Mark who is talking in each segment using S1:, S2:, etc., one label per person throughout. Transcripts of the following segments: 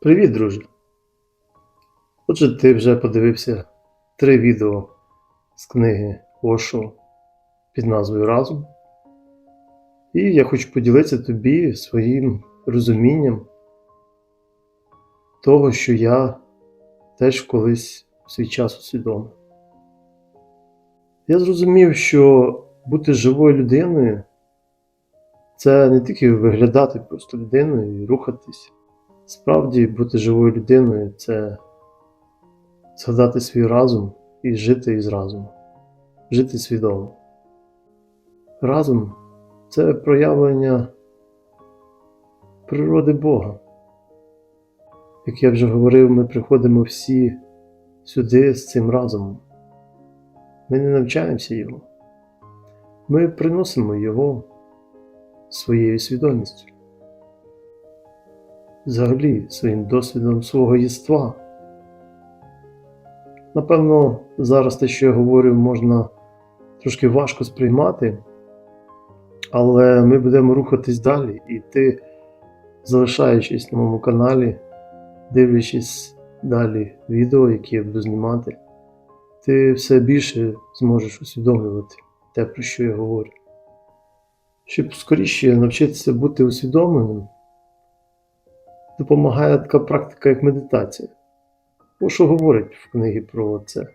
S1: Привіт, друже. Отже, ти вже подивився три відео з книги Ошу під назвою Разум. І я хочу поділитися тобі своїм розумінням того, що я теж колись в свій час усвідомив. Я зрозумів, що бути живою людиною це не тільки виглядати просто людиною і рухатись. Справді, бути живою людиною це згадати свій разум і жити із разумом, жити свідомо. Разум це проявлення природи Бога. Як я вже говорив, ми приходимо всі сюди з цим разумом. Ми не навчаємося його. Ми приносимо його своєю свідомістю взагалі своїм досвідом свого єства. Напевно, зараз те, що я говорю, можна трошки важко сприймати, але ми будемо рухатись далі, і ти, залишаючись на моєму каналі, дивлячись далі відео, які я буду знімати, ти все більше зможеш усвідомлювати те, про що я говорю. Щоб скоріше навчитися бути усвідомленим, допомагає така практика, як медитація. О, що говорить в книгі про це?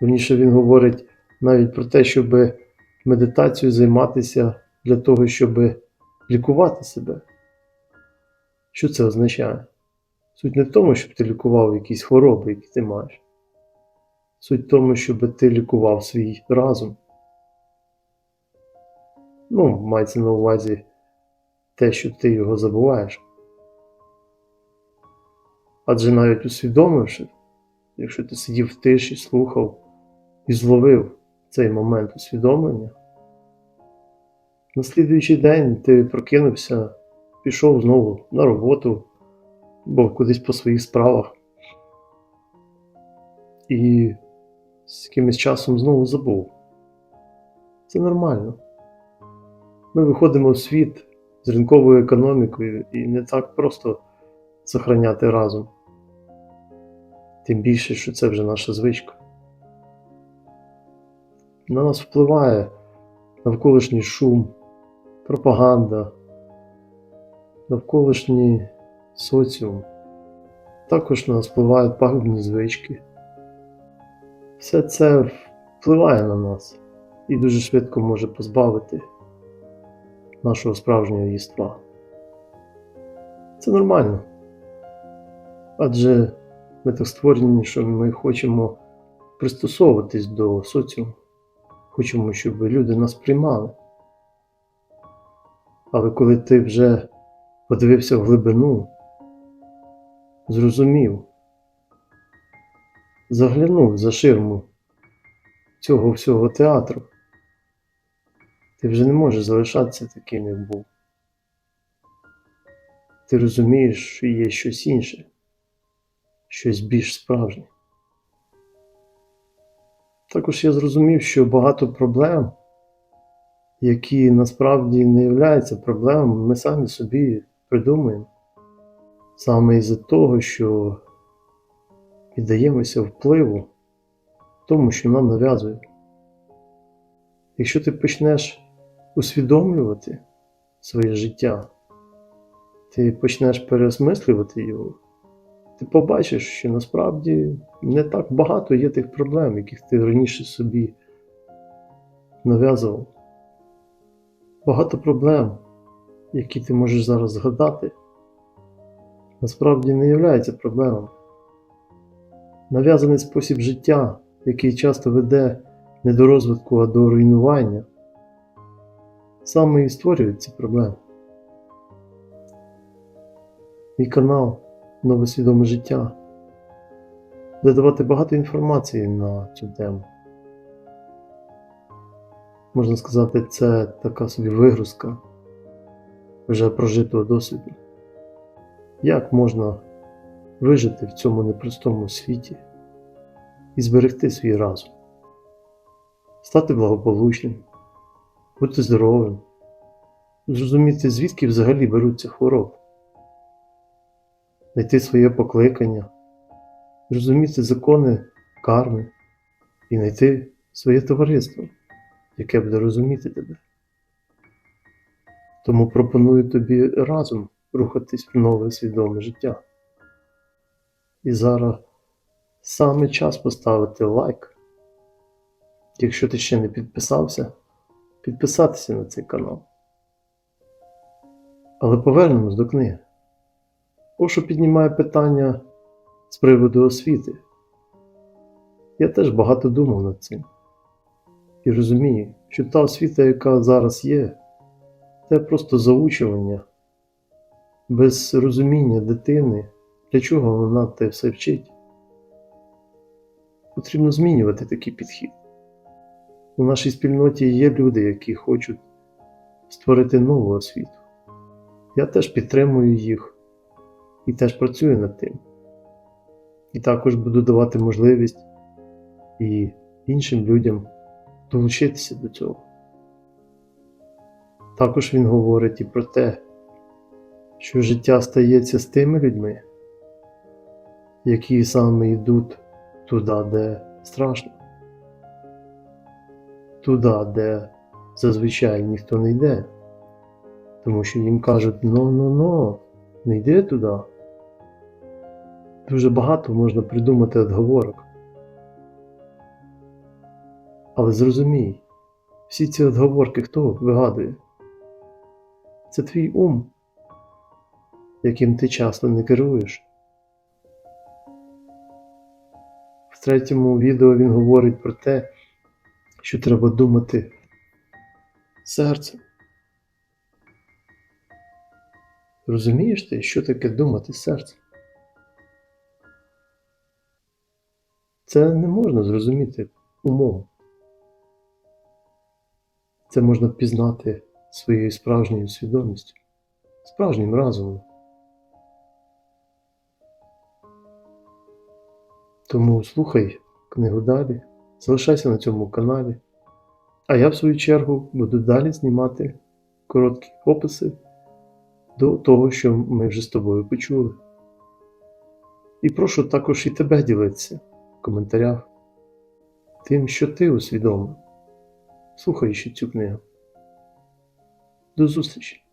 S1: Верніше він говорить навіть про те, щоб медитацією займатися для того, щоб лікувати себе. Що це означає? Суть не в тому, щоб ти лікував якісь хвороби, які ти маєш. Суть в тому, щоб ти лікував свій разум. Ну, мається на увазі те, що ти його забуваєш. Адже навіть усвідомивши, якщо ти сидів в тиші, слухав і зловив цей момент усвідомлення, на слідуючий день ти прокинувся, пішов знову на роботу, або кудись по своїх справах. І з якимось часом знову забув. Це нормально. Ми виходимо в світ з ринковою економікою і не так просто зберігати разум. Тим більше, що це вже наша звичка. На нас впливає навколишній шум, пропаганда, навколишній соціум. Також на нас впливають пагубні звички. Все це впливає на нас і дуже швидко може позбавити нашого справжнього єства. Це нормально. Адже ми так створені, що ми хочемо пристосовуватись до соціуму. Хочемо, щоб люди нас приймали. Але коли ти вже подивився в глибину, зрозумів, заглянув за ширму цього всього театру, ти вже не можеш залишатися таким, як був. Ти розумієш, що є щось інше, щось більш справжнє. Також я зрозумів, що багато проблем, які насправді не являються проблемами, ми самі собі придумуємо. Саме із-за того, що піддаємося впливу тому, що нам нав'язують. Якщо ти почнеш усвідомлювати своє життя, ти почнеш переосмислювати його, ти побачиш, що насправді не так багато є тих проблем, яких ти раніше собі нав'язував. Багато проблем, які ти можеш зараз згадати, насправді не являються проблемами. Нав'язаний спосіб життя, який часто веде не до розвитку, а до руйнування, саме і створюють ці проблеми. Мій канал Нове свідоме життя буде давати багато інформації на цю тему. Можна сказати, це така собі вигрузка вже прожитого досвіду. Як можна вижити в цьому непростому світі і зберегти свій разум, стати благополучним, бути здоровим, зрозуміти, звідки взагалі беруться хвороби. знайти своє покликання, зрозуміти закони карми і знайти своє товариство, яке буде розуміти тебе. Тому пропоную тобі разом рухатись в нове свідоме життя. І зараз саме час поставити лайк. Якщо ти ще не підписався, підписатися на цей канал. Але повернемось до книги. Ошу піднімає питання з приводу освіти. Я теж багато думав над цим. І розумію, що та освіта, яка зараз є, це просто заучування, без розуміння дитини, для чого вона те все вчить. Потрібно змінювати такий підхід. У нашій спільноті є люди, які хочуть створити нову освіту. Я теж підтримую їх і теж працюю над тим. І також буду давати можливість і іншим людям долучитися до цього. Також він говорить і про те, що життя стається з тими людьми, які саме йдуть туди, де страшно, туди, де зазвичай ніхто не йде, тому що їм кажуть: ну, ну, ну, не йди туди. Дуже багато можна придумати відговорок. Але зрозумій, всі ці відговорки хто вигадує? Це твій ум, яким ти часто не керуєш. В третьому відео він говорить про те, що треба думати серцем. Розумієш ти, що таке думати серцем? Це не можна зрозуміти умом. Це можна пізнати своєю справжньою свідомістю, справжнім разумом. Тому слухай книгу далі, залишайся на цьому каналі, а я в свою чергу буду далі знімати короткі описи до того, що ми вже з тобою почули. І прошу також і тебе ділитися в коментарях тим, що ти усвідомив, слухаючи цю книгу. До зустрічі!